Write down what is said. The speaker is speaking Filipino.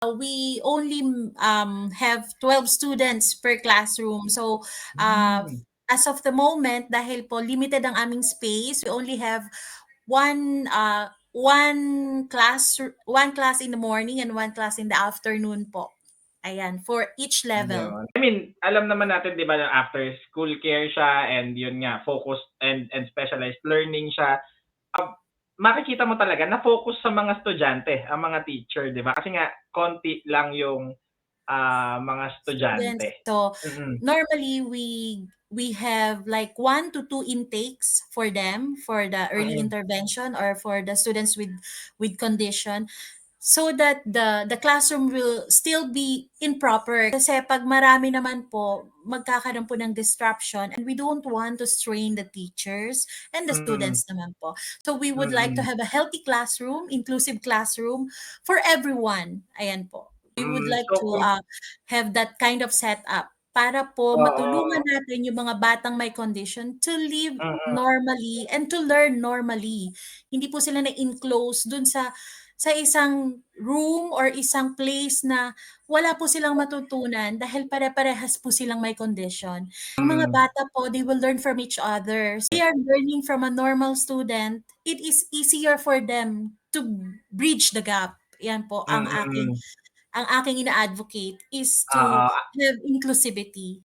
Uh, we only um, have 12 students per classroom. So, uh, Hmm. as of the moment, dahil po limited ang aming space, we only have one uh, one class one class in the morning and one class in the afternoon po. Ayan, for each level. I mean, alam naman natin 'di ba na after school care siya and yun nga focused and and specialized learning siya. Um, makikita mo talaga na focus sa mga estudyante ang mga teacher 'di ba? Kasi nga konti lang yung, ah, mga estudyante. So, Mm. normally we we have like 1 to 2 intakes for them for the early Mm. intervention or for the students with with condition so that the the classroom will still be in proper. Kasi 'pag marami naman po, magkakaroon po ng disruption and we don't want to strain the teachers and the Mm. students naman po. So, we would like to Mm. have a healthy classroom, inclusive classroom for everyone. Ayan po. We would Hmm, like so to, uh, have that kind of setup para po matulungan Oo. natin yung mga batang may condition to live Mm. normally and to learn normally. Hindi po sila na-enclose dun sa sa isang room or isang place na wala po silang matutunan dahil pare-parehas po silang may condition. Ang mga Hmm. bata po, they will learn from each other. They are learning from a normal student. It is easier for them to bridge the gap. Yan po ang aking Mm. ang aking ina-advocate is to Oo. have inclusivity.